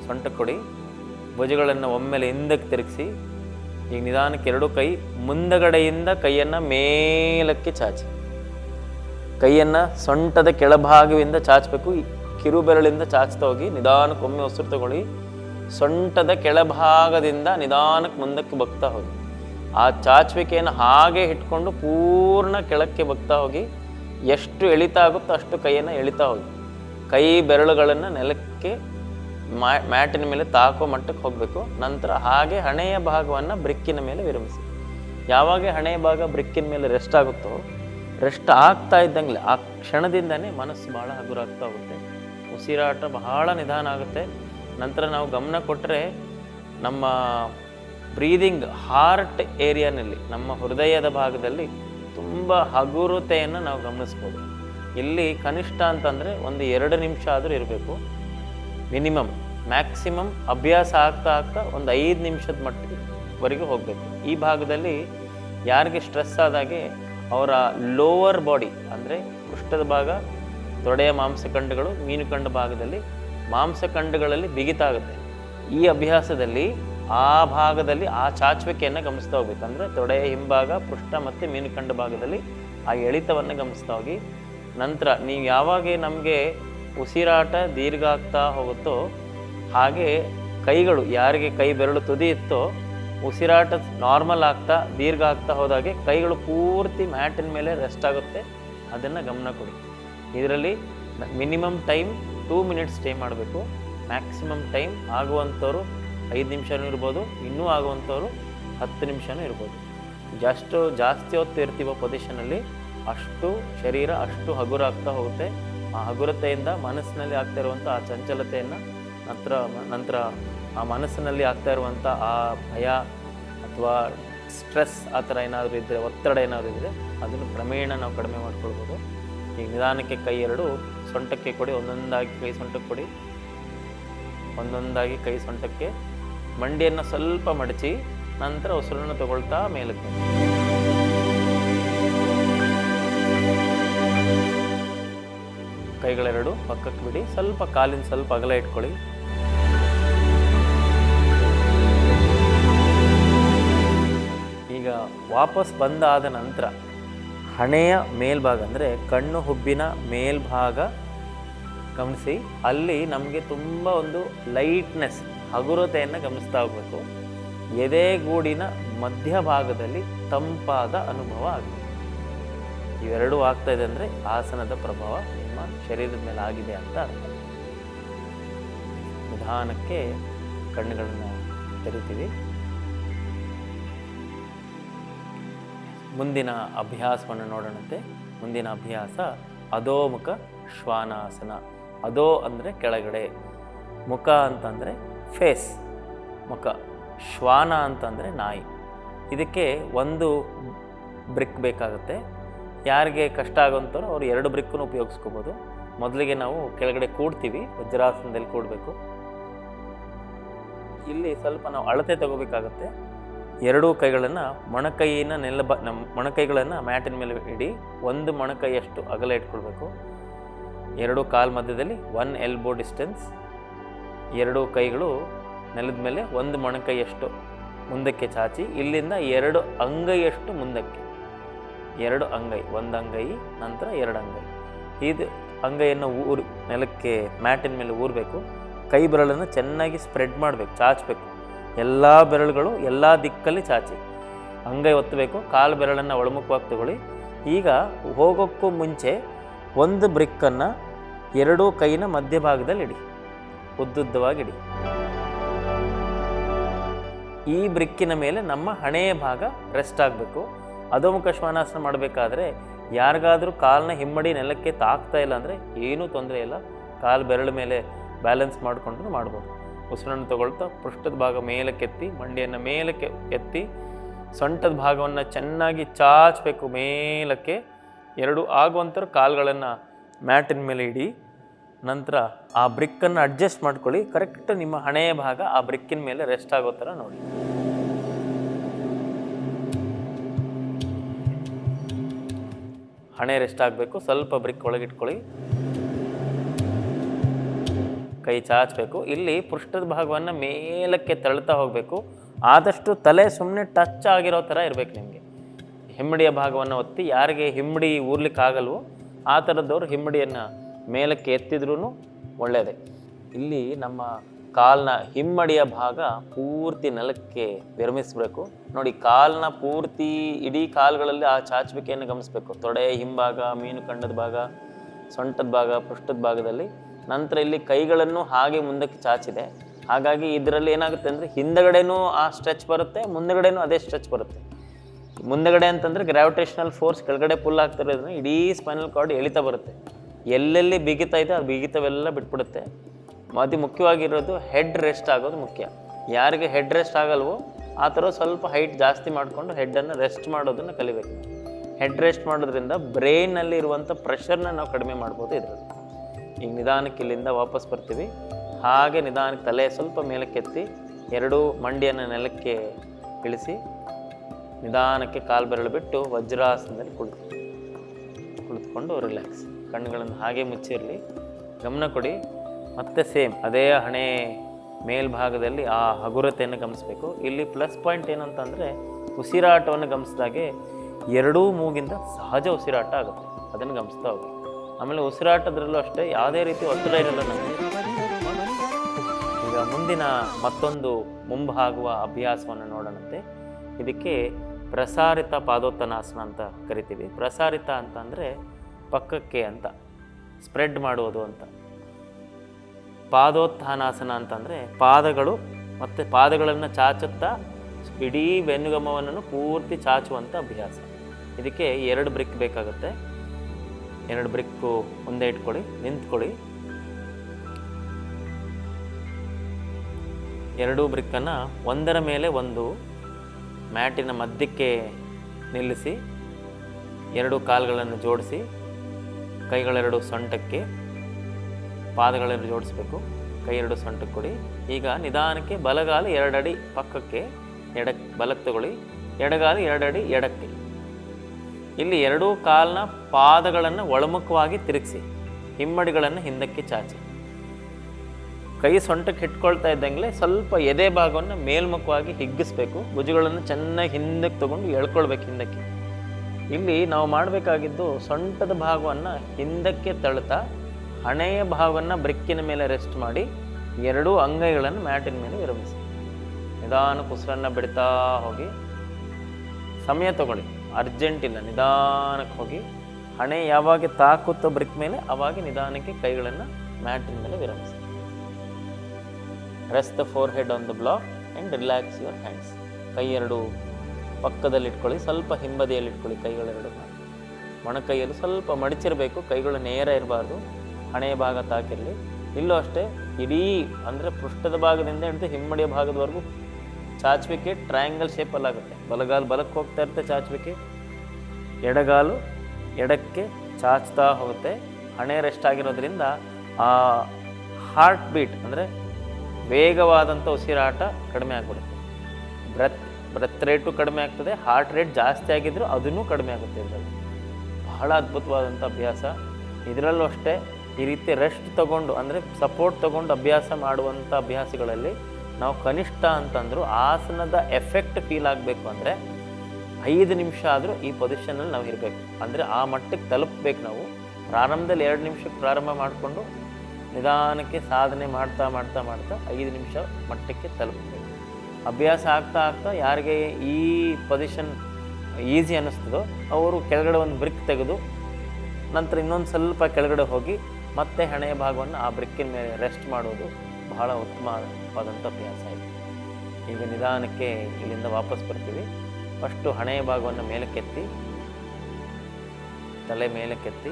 ಸೊಂಟ ಕೊಡಿ ಭುಜಗಳನ್ನು ಒಮ್ಮೆಲೆ ಹಿಂದಕ್ಕೆ ತಿರುಗಿಸಿ ಈಗ ನಿಧಾನಕ್ಕೆ ಎರಡು ಕೈ ಮುಂದಗಡೆಯಿಂದ ಕೈಯನ್ನು ಮೇಲಕ್ಕೆ ಚಾಚಿ. ಕೈಯನ್ನು ಸೊಂಟದ ಕೆಳಭಾಗದಿಂದ ಚಾಚಬೇಕು. ಕಿರು ಬೆರಳಿಂದ ಚಾಚ್ತಾ ಹೋಗಿ ನಿಧಾನಕ್ಕೆ ಒಮ್ಮೆ ಉಸಿರು ತಗೊಳ್ಳಿ. ಸೊಂಟದ ಕೆಳಭಾಗದಿಂದ ನಿಧಾನಕ್ಕೆ ಮುಂದಕ್ಕೆ ಬಗ್ತಾ ಹೋಗಿ. ಆ ಚಾಚುವಿಕೆಯನ್ನು ಹಾಗೆ ಇಟ್ಕೊಂಡು ಪೂರ್ಣ ಕೆಳಕ್ಕೆ ಬಗ್ತಾ ಹೋಗಿ. ಎಷ್ಟು ಎಳಿತಾ ಆಗುತ್ತೋ ಅಷ್ಟು ಕೈಯನ್ನು ಎಳಿತಾ ಹೋಗಿ. ಕೈ ಬೆರಳುಗಳನ್ನು ನೆಲಕ್ಕೆ ಮ್ಯಾಟಿನ ಮೇಲೆ ತಾಕೋ ಮಟ್ಟಕ್ಕೆ ಹೋಗಬೇಕು. ನಂತರ ಹಾಗೆ ಹಣೆಯ ಭಾಗವನ್ನು ಬ್ರಿಕ್ಕಿನ ಮೇಲೆ ವಿರಮಿಸಿ. ಯಾವಾಗ ಹಣೆಯ ಭಾಗ ಬ್ರಿಕ್ಕಿನ ಮೇಲೆ ರೆಸ್ಟ್ ಆಗುತ್ತೋ ರೆಸ್ಟ್ ಆಗ್ತಾ ಇದ್ದಂಗೆ ಆ ಕ್ಷಣದಿಂದನೇ ಮನಸ್ಸು ಭಾಳ ಹಗುರಾಗ್ತಾ ಹೋಗುತ್ತೆ. ಉಸಿರಾಟ ಬಹಳ ನಿಧಾನ ಆಗುತ್ತೆ. ನಂತರ ನಾವು ಗಮನ ಕೊಟ್ಟರೆ ನಮ್ಮ ಬ್ರೀದಿಂಗ್ ಹಾರ್ಟ್ ಏರಿಯಾನಲ್ಲಿ ನಮ್ಮ ಹೃದಯದ ಭಾಗದಲ್ಲಿ ತುಂಬ ಹಗುರತೆಯನ್ನು ನಾವು ಗಮನಿಸ್ಬೋದು. ಇಲ್ಲಿ ಕನಿಷ್ಠ ಅಂತಂದರೆ ಒಂದು ಎರಡು ನಿಮಿಷ ಆದರೂ ಇರಬೇಕು. ಮಿನಿಮಮ್, ಮ್ಯಾಕ್ಸಿಮಮ್ ಅಭ್ಯಾಸ ಆಗ್ತಾ ಆಗ್ತಾ ಒಂದು ಐದು ನಿಮಿಷದ ಮಟ್ಟವರೆಗೂ ವರೆಗೂ ಹೋಗಬೇಕು. ಈ ಭಾಗದಲ್ಲಿ ಯಾರಿಗೆ ಸ್ಟ್ರೆಸ್ ಆದಾಗೆ ಅವರ ಲೋವರ್ ಬಾಡಿ ಅಂದರೆ ಪೃಷ್ಠದ ಭಾಗ, ತೊಡೆಯ ಮಾಂಸಖಂಡಗಳು, ಮೀನುಖಂಡ ಭಾಗದಲ್ಲಿ ಮಾಂಸಖಂಡಗಳಲ್ಲಿ ಬಿಗಿತ ಆಗುತ್ತೆ ಈ ಅಭ್ಯಾಸದಲ್ಲಿ ಆ ಭಾಗದಲ್ಲಿ ಆ ಚಾಚುವಿಕೆಯನ್ನು ಗಮನಿಸ್ತಾ ಹೋಗ್ಬೇಕು. ಅಂದರೆ ತೊಡೆಯ ಹಿಂಭಾಗ, ಪೃಷ್ಠ ಮತ್ತು ಮೀನುಖಂಡ ಭಾಗದಲ್ಲಿ ಆ ಎಳಿತವನ್ನು ಗಮನಿಸ್ತಾ ಹೋಗಿ, ನಂತರ ನೀವು ಯಾವಾಗ ನಮಗೆ ಉಸಿರಾಟ ದೀರ್ಘ ಆಗ್ತಾ ಹೋಗುತ್ತೋ, ಹಾಗೆ ಕೈಗಳು ಯಾರಿಗೆ ಕೈ ಬೆರಳು ತುದಿ ಇತ್ತೋ, ಉಸಿರಾಟ ನಾರ್ಮಲ್ ಆಗ್ತಾ ದೀರ್ಘ ಆಗ್ತಾ ಹೋದಾಗೆ ಕೈಗಳು ಪೂರ್ತಿ ಮ್ಯಾಟಿನ ಮೇಲೆ ರೆಸ್ಟ್ ಆಗುತ್ತೆ. ಅದನ್ನು ಗಮನ ಕೊಡಿ. ಇದರಲ್ಲಿ minimum time two minutes stay ಮಾಡಬೇಕು. ಮ್ಯಾಕ್ಸಿಮಮ್ ಟೈಮ್ ಆಗುವಂಥವ್ರು ಐದು ನಿಮಿಷನೂ ಇರ್ಬೋದು, ಇನ್ನೂ ಆಗುವಂಥವ್ರು ಹತ್ತು ನಿಮಿಷನೂ ಇರ್ಬೋದು. ಜಷ್ಟು ಜಾಸ್ತಿ ಹೊತ್ತು ಇರ್ತೀವೋ ಪೊಸಿಷನಲ್ಲಿ ಅಷ್ಟು ಶರೀರ ಅಷ್ಟು ಹಗುರ ಆಗ್ತಾ ಹೋಗುತ್ತೆ. ಆ ಹಗುರತೆಯಿಂದ ಮನಸ್ಸಿನಲ್ಲಿ ಆಗ್ತಾ ಇರುವಂಥ ಆ ಚಂಚಲತೆಯನ್ನು ನಂತರ ನಂತರ ಆ ಮನಸ್ಸಿನಲ್ಲಿ ಆಗ್ತಾ ಇರುವಂಥ ಆ ಭಯ ಅಥವಾ ಸ್ಟ್ರೆಸ್ ಆ ಥರ ಏನಾದರೂ ಇದ್ದರೆ ಒತ್ತಡ ಏನಾದರೂ ಇದ್ದರೆ ಅದನ್ನು ಕ್ರಮೇಣ ನಾವು ಕಡಿಮೆ ಮಾಡ್ಕೊಳ್ಬೋದು. ಈಗ ನಿಧಾನಕ್ಕೆ ಕೈ ಎರಡು, ಸೊಂಟಕ್ಕೆ ಕೊಡಿ, ಒಂದೊಂದಾಗಿ ಕೈ ಸೊಂಟಕ್ಕೆ ಕೊಡಿ. ಒಂದೊಂದಾಗಿ ಕೈ ಸೊಂಟಕ್ಕೆ. ಮಂಡಿಯನ್ನು ಸ್ವಲ್ಪ ಮಡಚಿ, ನಂತರ ಉಸಿರನ್ನು ತಗೊಳ್ತಾ ಮೇಲಕ್ಕೆ. ಕೈಗಳೆರಡು ಪಕ್ಕಕ್ಕೆ ಬಿಡಿ. ಸ್ವಲ್ಪ ಕಾಲಿನ ಸ್ವಲ್ಪ ಅಗಲ ಇಟ್ಕೊಳ್ಳಿ. ಈಗ ವಾಪಸ್ ಬಂದಾದ ನಂತರ ಹಣೆಯ ಮೇಲ್ಭಾಗ ಅಂದರೆ ಕಣ್ಣು ಹುಬ್ಬಿನ ಮೇಲ್ಭಾಗ ಗಮನಿಸಿ. ಅಲ್ಲಿ ನಮಗೆ ತುಂಬ ಒಂದು ಲೈಟ್ನೆಸ್ ಹಗುರತೆಯನ್ನು ಗಮನಿಸ್ತಾ ಹೋಗಬೇಕು. ಎದೆಗೂಡಿನ ಮಧ್ಯಭಾಗದಲ್ಲಿ ತಂಪಾದ ಅನುಭವ ಆಗುತ್ತೆ ಇವೆರಡೂ ಆಗ್ತಾ ಇದೆ ಅಂದರೆ ಆಸನದ ಪ್ರಭಾವ. ಶರೀರದ ಮೇಲೆ ಆಗಿದೆ ಅಂತ ನಿಧಾನಕ್ಕೆ ಕಣ್ಣುಗಳನ್ನು ತೆರಿತೀವಿ. ಮುಂದಿನ ಅಭ್ಯಾಸವನ್ನು ನೋಡೋಣಂತೆ. ಮುಂದಿನ ಅಭ್ಯಾಸ ಅಧೋಮುಖ ಶ್ವಾನಾಸನ. ಅಧೋ ಅಂದರೆ ಕೆಳಗಡೆ. ಮುಖ ಅಂತಂದರೆ ಫೇಸ್. ಮುಖ. ಶ್ವಾನ ಅಂತಂದರೆ ನಾಯಿ. ಇದಕ್ಕೆ ಒಂದು ಬ್ರಿಕ್ ಬೇಕಾಗುತ್ತೆ. ಯಾರಿಗೆ ಕಷ್ಟ ಆಗೋಂಥವ್ರು ಅವ್ರು ಎರಡು ಬ್ರಿಕ್ಕನ್ನು ಉಪಯೋಗಿಸ್ಕೋಬೋದು. ಮೊದಲಿಗೆ ನಾವು ಕೆಳಗಡೆ ಕೂಡ್ತೀವಿ, ವಜ್ರಾಸನದಲ್ಲಿ ಕೂಡಬೇಕು. ಇಲ್ಲಿ ಸ್ವಲ್ಪ ನಾವು ಅಳತೆ ತಗೋಬೇಕಾಗತ್ತೆ. ಎರಡೂ ಕೈಗಳನ್ನು ಮೊಣಕೈಯಿನ ನೆಲ ಬ ನಮ್ಮ ಮೊಣಕೈಗಳನ್ನು ಮ್ಯಾಟಿನ ಮೇಲೆ ಇಡಿ, ಒಂದು ಮೊಣಕೈಯಷ್ಟು ಅಗಲ ಇಟ್ಕೊಳ್ಬೇಕು. ಎರಡು ಕಾಲು ಮಧ್ಯದಲ್ಲಿ ಒನ್ ಎಲ್ಬೋ ಡಿಸ್ಟೆನ್ಸ್. ಎರಡೂ ಕೈಗಳು ನೆಲದ ಮೇಲೆ ಒಂದು ಮೊಣಕೈಯಷ್ಟು ಮುಂದಕ್ಕೆ ಚಾಚಿ, ಇಲ್ಲಿಂದ ಎರಡು ಅಂಗೈಯಷ್ಟು ಮುಂದಕ್ಕೆ. ಎರಡು ಅಂಗೈ, ಒಂದು ಅಂಗೈ, ನಂತರ ಎರಡು ಅಂಗೈ. ಇದು ಅಂಗೈಯನ್ನು ಊರು, ನೆಲಕ್ಕೆ, ಮ್ಯಾಟಿನ ಮೇಲೆ ಊರಬೇಕು. ಕೈ ಬೆರಳನ್ನು ಚೆನ್ನಾಗಿ ಸ್ಪ್ರೆಡ್ ಮಾಡಬೇಕು, ಚಾಚಬೇಕು. ಎಲ್ಲ ಬೆರಳುಗಳು ಎಲ್ಲ ದಿಕ್ಕಲ್ಲಿ ಚಾಚಿ. ಅಂಗೈ ಒತ್ತಬೇಕು, ಕಾಲು ಬೆರಳನ್ನು ಒಳಮುಖವಾಗಿ ತಗೊಳ್ಳಿ. ಈಗ ಹೋಗೋಕ್ಕೂ ಮುಂಚೆ ಒಂದು ಬ್ರಿಕ್ಕನ್ನು ಎರಡೂ ಕೈನ ಮಧ್ಯಭಾಗದಲ್ಲಿ ಇಡಿ. ಉದ್ದುದ್ದವಾಗಿ ಇಡಿ. ಈ ಬ್ರಿಕ್ಕಿನ ಮೇಲೆ ನಮ್ಮ ಹಣೆಯ ಭಾಗ ರೆಸ್ಟ್ ಆಗಬೇಕು. ಅಧೋಮುಖ ಶ್ವಾನಾಸನ ಮಾಡಬೇಕಾದ್ರೆ ಯಾರಿಗಾದರೂ ಕಾಲನ್ನ ಹಿಮ್ಮಡಿ ನೆಲಕ್ಕೆ ತಾಕ್ತಾ ಇಲ್ಲ ಅಂದರೆ ಏನೂ ತೊಂದರೆ ಇಲ್ಲ. ಕಾಲು ಬೆರಳು ಮೇಲೆ ಬ್ಯಾಲೆನ್ಸ್ ಮಾಡಿಕೊಂಡು ಮಾಡ್ಬೋದು. ಉಸಿರನ್ನು ತಗೊಳ್ತಾ ಪೃಷ್ಠದ ಭಾಗ ಮೇಲಕ್ಕೆತ್ತಿ ಮಂಡಿಯನ್ನು ಮೇಲಕ್ಕೆ ಎತ್ತಿ, ಸೊಂಟದ ಭಾಗವನ್ನು ಚೆನ್ನಾಗಿ ಚಾಚಬೇಕು. ಮೇಲಕ್ಕೆ ಎರಡು ಆಗುವಂಥರ ಕಾಲುಗಳನ್ನು ಮ್ಯಾಟಿನ ಮೇಲೆ ಇಡಿ. ನಂತರ ಆ ಬ್ರಿಕ್ಕನ್ನು ಅಡ್ಜಸ್ಟ್ ಮಾಡ್ಕೊಳ್ಳಿ. ಕರೆಕ್ಟ್ ನಿಮ್ಮ ಹಣೆಯ ಭಾಗ ಆ ಬ್ರಿಕ್ಕಿನ ಮೇಲೆ ರೆಸ್ಟ್ ಆಗೋ ಥರ ನೋಡಿ. ಹಣೆ ರೆಸ್ಟ್ ಆಗಬೇಕು. ಸ್ವಲ್ಪ ಬ್ರಿಕ್ ಒಳಗೆ ಇಟ್ಕೊಳ್ಳಿ. ಕೈ ಚಾಚಬೇಕು. ಇಲ್ಲಿ ಪೃಷ್ಠದ ಭಾಗವನ್ನು ಮೇಲಕ್ಕೆ ತಳ್ತಾ ಹೋಗಬೇಕು. ಆದಷ್ಟು ತಲೆ ಸುಮ್ಮನೆ ಟಚ್ ಆಗಿರೋ ಥರ ಇರಬೇಕು ನಿಮಗೆ. ಹಿಮ್ಮಡಿಯ ಭಾಗವನ್ನು ಒತ್ತಿ, ಯಾರಿಗೆ ಹಿಮ್ಮಡಿ ಊರ್ಲಿಕ್ಕೆ ಆಗಲ್ವೋ ಆ ಥರದವ್ರು ಹಿಮ್ಮಡಿಯನ್ನು ಮೇಲಕ್ಕೆ ಎತ್ತಿದ್ರೂ ಒಳ್ಳೆಯದೇ ಇಲ್ಲಿ ನಮ್ಮ ಕಾಲ್ನ ಹಿಮ್ಮಡಿಯ ಭಾಗ ಪೂರ್ತಿ ನೆಲಕ್ಕೆ ವಿರಮಿಸಬೇಕು. ನೋಡಿ, ಕಾಲ್ನ ಪೂರ್ತಿ ಇಡೀ ಕಾಲ್ಗಳಲ್ಲಿ ಆ ಚಾಚುವಿಕೆಯನ್ನು ಗಮನಿಸಬೇಕು. ತೊಡೆ, ಹಿಂಭಾಗ, ಮೀನು ಕಂಡದ ಭಾಗ, ಸೊಂಟದ ಭಾಗ ಪೃಷ್ಠದ ಭಾಗದಲ್ಲಿ. ನಂತರ ಇಲ್ಲಿ ಕೈಗಳನ್ನು ಹಾಗೆ ಮುಂದಕ್ಕೆ ಚಾಚಿದೆ. ಹಾಗಾಗಿ ಇದರಲ್ಲಿ ಏನಾಗುತ್ತೆ ಅಂದರೆ ಹಿಂದಗಡೆನೂ ಆ ಸ್ಟ್ರೆಚ್ ಬರುತ್ತೆ, ಮುಂದಗಡೆನೂ ಅದೇ ಸ್ಟ್ರೆಚ್ ಬರುತ್ತೆ. ಮುಂದಗಡೆ ಅಂತಂದರೆ ಗ್ರಾವಿಟೇಷನಲ್ ಫೋರ್ಸ್ ಕೆಳಗಡೆ ಪುಲ್ ಆಗ್ತಿರೋದ್ರಿಂದ ಇಡೀ ಸ್ಪೈನಲ್ ಕಾರ್ಡ್ ಎಳಿತಾ ಬರುತ್ತೆ. ಎಲ್ಲೆಲ್ಲಿ ಬಿಗಿತಾ ಇದೆ ಆ ಬಿಗಿತವೆಲ್ಲ ಬಿಟ್ಬಿಡುತ್ತೆ. ಅತಿ ಮುಖ್ಯವಾಗಿರೋದು ಹೆಡ್ ರೆಸ್ಟ್ ಆಗೋದು ಮುಖ್ಯ. ಯಾರಿಗೆ ಹೆಡ್ ರೆಸ್ಟ್ ಆಗಲ್ವೋ ಆ ಥರ ಸ್ವಲ್ಪ ಹೈಟ್ ಜಾಸ್ತಿ ಮಾಡಿಕೊಂಡು ಹೆಡ್ಡನ್ನು ರೆಸ್ಟ್ ಮಾಡೋದನ್ನು ಕಲಿಬೇಕು. ಹೆಡ್ ರೆಸ್ಟ್ ಮಾಡೋದ್ರಿಂದ ಬ್ರೈನಲ್ಲಿ ಇರುವಂಥ ಪ್ರೆಷರ್ನ ನಾವು ಕಡಿಮೆ ಮಾಡ್ಬೋದು ಇದರಲ್ಲಿ. ಈಗ ನಿಧಾನಕ್ಕೆ ಇಲ್ಲಿಂದ ವಾಪಸ್ ಬರ್ತೀವಿ. ಹಾಗೆ ನಿಧಾನಕ್ಕೆ ತಲೆ ಸ್ವಲ್ಪ ಮೇಲಕ್ಕೆತ್ತಿ ಎರಡೂ ಮಂಡಿಯನ್ನು ನೆಲಕ್ಕೆ ಇಳಿಸಿ ನಿಧಾನಕ್ಕೆ ಕಾಲು ಬೆರಳು ಬಿಟ್ಟು ವಜ್ರಾಸನದಲ್ಲಿ ಕುಳಿತು ಕುಳಿತುಕೊಂಡು ರಿಲ್ಯಾಕ್ಸ್ ಕಣ್ಣುಗಳನ್ನು ಹಾಗೆ ಮುಚ್ಚಿರಲಿ. ಗಮನ ಕೊಡಿ. ಮತ್ತೆ ಸೇಮ್, ಅದೇ ಹಣೆ ಮೇಲ್ಭಾಗದಲ್ಲಿ ಆ ಹಗುರತೆಯನ್ನು ಗಮನಿಸಬೇಕು. ಇಲ್ಲಿ ಪ್ಲಸ್ ಪಾಯಿಂಟ್ ಏನಂತಂದರೆ ಉಸಿರಾಟವನ್ನು ಗಮನಿಸಿದಾಗೆ ಎರಡೂ ಮೂಗಿಂದ ಸಹಜ ಉಸಿರಾಟ ಆಗುತ್ತೆ, ಅದನ್ನು ಗಮನಿಸ್ತಾ ಹೋಗಿ ಆಮೇಲೆ ಉಸಿರಾಟದ್ರಲ್ಲೂ ಅಷ್ಟೇ, ಯಾವುದೇ ರೀತಿ ಒತ್ತಡ ಇರಲ್ಲ ನಮಗೆ. ಈಗ ಮುಂದಿನ ಮತ್ತೊಂದು ಮುಂಭಾಗುವ ಅಭ್ಯಾಸವನ್ನು ನೋಡೋಣಂತೆ. ಇದಕ್ಕೆ ಪ್ರಸಾರಿತ ಪಾದೋತ್ತನಾಸನ ಅಂತ ಕರಿತೀವಿ. ಪ್ರಸಾರಿತ ಅಂತ ಪಕ್ಕಕ್ಕೆ ಅಂತ ಸ್ಪ್ರೆಡ್ ಮಾಡುವುದು ಅಂತ. ಪಾದೋತ್ಥಾನಾಸನ ಅಂತಂದರೆ ಪಾದಗಳು ಮತ್ತು ಪಾದಗಳನ್ನು ಚಾಚುತ್ತಾ ಇಡೀ ಬೆನ್ನುಗಮವನ್ನು ಪೂರ್ತಿ ಚಾಚುವಂಥ ಅಭ್ಯಾಸ. ಇದಕ್ಕೆ ಎರಡು ಬ್ರಿಕ್ ಬೇಕಾಗುತ್ತೆ. ಎರಡು ಬ್ರಿಕ್ಕು ಮುಂದೆ ಇಟ್ಕೊಳ್ಳಿ, ನಿಂತ್ಕೊಳ್ಳಿ. ಎರಡೂ ಬ್ರಿಕ್ಕನ್ನು ಒಂದರ ಮೇಲೆ ಒಂದು ಮ್ಯಾಟಿನ ಮಧ್ಯಕ್ಕೆ ನಿಲ್ಲಿಸಿ, ಎರಡು ಕಾಲುಗಳನ್ನು ಜೋಡಿಸಿ, ಕೈಗಳೆರಡು ಸೊಂಟಕ್ಕೆ ಪಾದಗಳೆರಡು ಜೋಡಿಸಬೇಕು. ಕೈ ಎರಡು ಸೊಂಟಕ್ಕೆ ಕೊಡಿ. ಈಗ ನಿಧಾನಕ್ಕೆ ಬಲಗಾಲು ಎರಡಡಿ ಪಕ್ಕಕ್ಕೆ ಎಡ, ಬಲಕ್ಕೆ ತಗೊಳ್ಳಿ. ಎಡಗಾಲು ಎರಡಡಿ ಎಡಕ್ಕೆ. ಇಲ್ಲಿ ಎರಡೂ ಕಾಲಿನ ಪಾದಗಳನ್ನು ಒಳಮುಖವಾಗಿ ತಿರುಗಿಸಿ. ಹಿಮ್ಮಡಿಗಳನ್ನು ಹಿಂದಕ್ಕೆ ಚಾಚಿ. ಕೈ ಸೊಂಟಕ್ಕೆ ಇಟ್ಕೊಳ್ತಾ ಇದ್ದಂಗೆ ಸ್ವಲ್ಪ ಎದೆ ಭಾಗವನ್ನು ಮೇಲ್ಮುಖವಾಗಿ ಹಿಗ್ಗಿಸ್ಬೇಕು. ಭುಜಗಳನ್ನು ಚೆನ್ನಾಗಿ ಹಿಂದಕ್ಕೆ ತಗೊಂಡು ಎಳ್ಕೊಳ್ಬೇಕು ಹಿಂದಕ್ಕೆ. ಇಲ್ಲಿ ನಾವು ಮಾಡಬೇಕಾಗಿದ್ದು ಸೊಂಟದ ಭಾಗವನ್ನು ಹಿಂದಕ್ಕೆ ತಳ್ತಾ ಹಣೆಯ ಭಾಗವನ್ನು ಬ್ರೆಕ್ಕಿನ ಮೇಲೆ ರೆಸ್ಟ್ ಮಾಡಿ ಎರಡೂ ಅಂಗೈಗಳನ್ನು ಮ್ಯಾಟಿನ ಮೇಲೆ ವಿರಮಿಸಿ. ನಿಧಾನ ಉಸಿರನ್ನು ಬಿಡ್ತಾ ಹೋಗಿ, ಸಮಯ ತಗೊಳ್ಳಿ. ಅರ್ಜೆಂಟ್ ಇಲ್ಲ ನಿಧಾನಕ್ಕೆ ಹೋಗಿ, ಹಣೆ ಯಾವಾಗ ತಾಕುತ್ತೋ ಬ್ರಿಕ್ ಮೇಲೆ ಅವಾಗ ನಿಧಾನಕ್ಕೆ ಕೈಗಳನ್ನು ಮ್ಯಾಟಿನ ಮೇಲೆ ವಿರಮಿಸಿ. Rest the forehead on the block and relax your hands ಕೈ ಎರಡು ಪಕ್ಕದಲ್ಲಿ ಇಟ್ಕೊಳ್ಳಿ ಸ್ವಲ್ಪ ಹಿಂಬದಿಯಲ್ಲಿ ಇಟ್ಕೊಳ್ಳಿ ಕೈಗಳೆರಡು. ಮೊಣಕೈಯಲ್ಲಿ ಸ್ವಲ್ಪ ಮಡಚಿರಬೇಕು, ಕೈಗಳು ನೇರ ಇರಬಾರ್ದು. ಹಣೆಯ ಭಾಗ ತಾಕಿರಲಿ ಇಲ್ಲೂ ಅಷ್ಟೇ, ಇಡೀ ಅಂದರೆ ಪೃಷ್ಠದ ಭಾಗದಿಂದ ಹಿಡಿದು ಹಿಮ್ಮಡಿಯ ಭಾಗದವರೆಗೂ ಚಾಚುವಿಕೆ ಟ್ರಯಾಂಗಲ್ ಶೇಪಲ್ಲಾಗುತ್ತೆ ಬಲಗಾಲು ಬಲಕ್ಕೆ ಹೋಗ್ತಾ ಇರುತ್ತೆ ಚಾಚುವಿಕೆ. ಎಡಗಾಲು ಎಡಕ್ಕೆ ಚಾಚ್ತಾ ಹೋಗುತ್ತೆ. ಹಣೆ ರೆಸ್ಟ್ ಆಗಿರೋದ್ರಿಂದ ಆ ಹಾರ್ಟ್ ಬೀಟ್ ಅಂದರೆ ವೇಗವಾದಂಥ ಉಸಿರಾಟ ಕಡಿಮೆ ಆಗಿಬಿಡುತ್ತೆ. ಬ್ರೆತ್ ಬ್ರೆತ್ ರೇಟು ಕಡಿಮೆ ಆಗ್ತದೆ. ಹಾರ್ಟ್ ರೇಟ್ ಜಾಸ್ತಿ ಆಗಿದ್ದರೂ ಅದನ್ನೂ ಕಡಿಮೆ ಆಗುತ್ತೆ ಇದರಲ್ಲಿ. ಬಹಳ ಅದ್ಭುತವಾದಂಥ ಅಭ್ಯಾಸ. ಇದರಲ್ಲೂ ಅಷ್ಟೇ ಈ ರೀತಿ ರೆಸ್ಟ್ ತಗೊಂಡು, ಅಂದರೆ ಸಪೋರ್ಟ್ ತಗೊಂಡು ಅಭ್ಯಾಸ ಮಾಡುವಂಥ ಅಭ್ಯಾಸಗಳಲ್ಲಿ ನಾವು ಕನಿಷ್ಠ ಅಂತಂದರೂ ಆಸನದ ಎಫೆಕ್ಟ್ ಫೀಲ್ ಆಗಬೇಕು ಅಂದರೆ ಐದು ನಿಮಿಷ ಆದರೂ ಈ ಪೊಸಿಷನಲ್ಲಿ ನಾವು ಇರಬೇಕು. ಅಂದರೆ ಆ ಮಟ್ಟಕ್ಕೆ ತಲುಪಬೇಕು ನಾವು. ಪ್ರಾರಂಭದಲ್ಲಿ ಎರಡು ನಿಮಿಷಕ್ಕೆ ಪ್ರಾರಂಭ ಮಾಡಿಕೊಂಡು ನಿಧಾನಕ್ಕೆ ಸಾಧನೆ ಮಾಡ್ತಾ ಮಾಡ್ತಾ ಮಾಡ್ತಾ ಐದು ನಿಮಿಷ ಮಟ್ಟಕ್ಕೆ ತಲುಪಬೇಕು. ಅಭ್ಯಾಸ ಆಗ್ತಾ ಆಗ್ತಾ ಯಾರಿಗೆ ಈ ಪೊಸಿಷನ್ ಈಸಿ ಅನ್ನಿಸ್ತದೋ ಅವರು ಕೆಳಗಡೆ ಒಂದು ಬ್ರಿಕ್ ತೆಗೆದು ನಂತರ ಇನ್ನೊಂದು ಸ್ವಲ್ಪ ಕೆಳಗಡೆ ಹೋಗಿ ಮತ್ತೆ ಹಣೆಯ ಭಾಗವನ್ನು ಆ ಬ್ರಿಕ್ಕಿನ ಮೇಲೆ ರೆಸ್ಟ್ ಮಾಡೋದು ಬಹಳ ಉತ್ತಮವಾದಂಥ ಅಭ್ಯಾಸ ಇದೆ ಈಗ ನಿಧಾನಕ್ಕೆ ಇಲ್ಲಿಂದ ವಾಪಸ್ ಬರ್ತೀವಿ. ಫಸ್ಟು ಹಣೆಯ ಭಾಗವನ್ನು ಮೇಲಕ್ಕೆತ್ತಿ, ತಲೆ ಮೇಲಕ್ಕೆತ್ತಿ,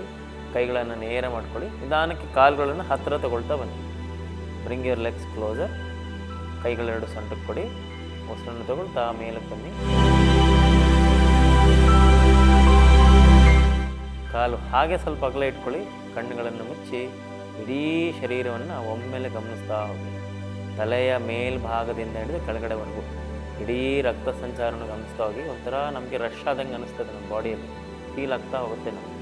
ಕೈಗಳನ್ನು ನೇರ ಮಾಡ್ಕೊಳ್ಳಿ. ನಿಧಾನಕ್ಕೆ ಕಾಲುಗಳನ್ನು ಹತ್ತಿರ ತಗೊಳ್ತಾ ಬನ್ನಿ. ಬ್ರಿಂಗ್ ಯುವರ್ ಲೆಗ್ಸ್ ಕ್ಲೋಸರ್ ಕೈಗಳೆರಡು ಸೊಂಟಕ್ಕೆ ಕೊಡಿ. ಉಸಿರನ್ನು ತಗೊಳ್ತಾ ಮೇಲಕ್ಕೆ ಬನ್ನಿ. ಕಾಲು ಹಾಗೆ ಸ್ವಲ್ಪ ಅಗಲ ಇಟ್ಕೊಳ್ಳಿ, ಕಣ್ಣುಗಳನ್ನು ಮುಚ್ಚಿ ಇಡೀ ಶರೀರವನ್ನು ಒಮ್ಮೆಲೆ ಗಮನಿಸ್ತಾ ಹೋಗಿ. ತಲೆಯ ಮೇಲ್ಭಾಗದಿಂದ ಹಿಡಿದು ಕೆಳಗಡೆವರೆಗೂ ಇಡೀ ರಕ್ತ ಸಂಚಾರವನ್ನು ಗಮನಿಸ್ತಾ ಹೋಗಿ, ಒಂಥರ ನಮಗೆ ರಶ್ ಆದಂಗೆ ಅನಿಸ್ತದೆ ನಮ್ಮ ಬಾಡಿಯಲ್ಲಿ. ಫೀಲ್ ಆಗ್ತಾ ಹೋಗುತ್ತೆ ನಮಗೆ.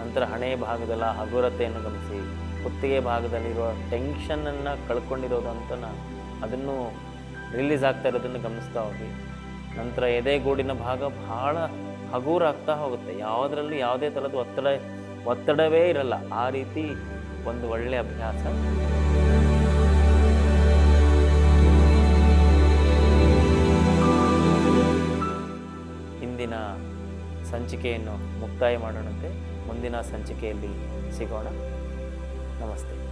ನಂತರ ಹಣೆ ಭಾಗದಲ್ಲ ಹಗುರತೆಯನ್ನು ಗಮನಿಸಿ ಕುತ್ತಿಗೆ ಭಾಗದಲ್ಲಿರುವ ಟೆನ್ಷನನ್ನು ಕಳ್ಕೊಂಡಿರೋದು ಅಂತ ನಾ ಅದನ್ನು ರಿಲೀಸ್ ಆಗ್ತಾ ಇರೋದನ್ನು ಗಮನಿಸ್ತಾ ಹೋಗಿ. ನಂತರ ಎದೆಗೂಡಿನ ಭಾಗ ಬಹಳ ಹಗೂರ ಆಗ್ತಾ ಹೋಗುತ್ತೆ. ಯಾವುದರಲ್ಲೂ ಯಾವುದೇ ಥರದ ಒತ್ತಡ, ಒತ್ತಡವೇ ಇರಲ್ಲ. ಆ ರೀತಿ ಒಂದು ಒಳ್ಳೆಯ ಅಭ್ಯಾಸ. ಇಂದಿನ ಸಂಚಿಕೆಯನ್ನು ಮುಕ್ತಾಯ ಮಾಡೋಣಂತೆ ಮುಂದಿನ ಸಂಚಿಕೆಯಲ್ಲಿ ಸಿಗೋಣ. ನಮಸ್ತೆ.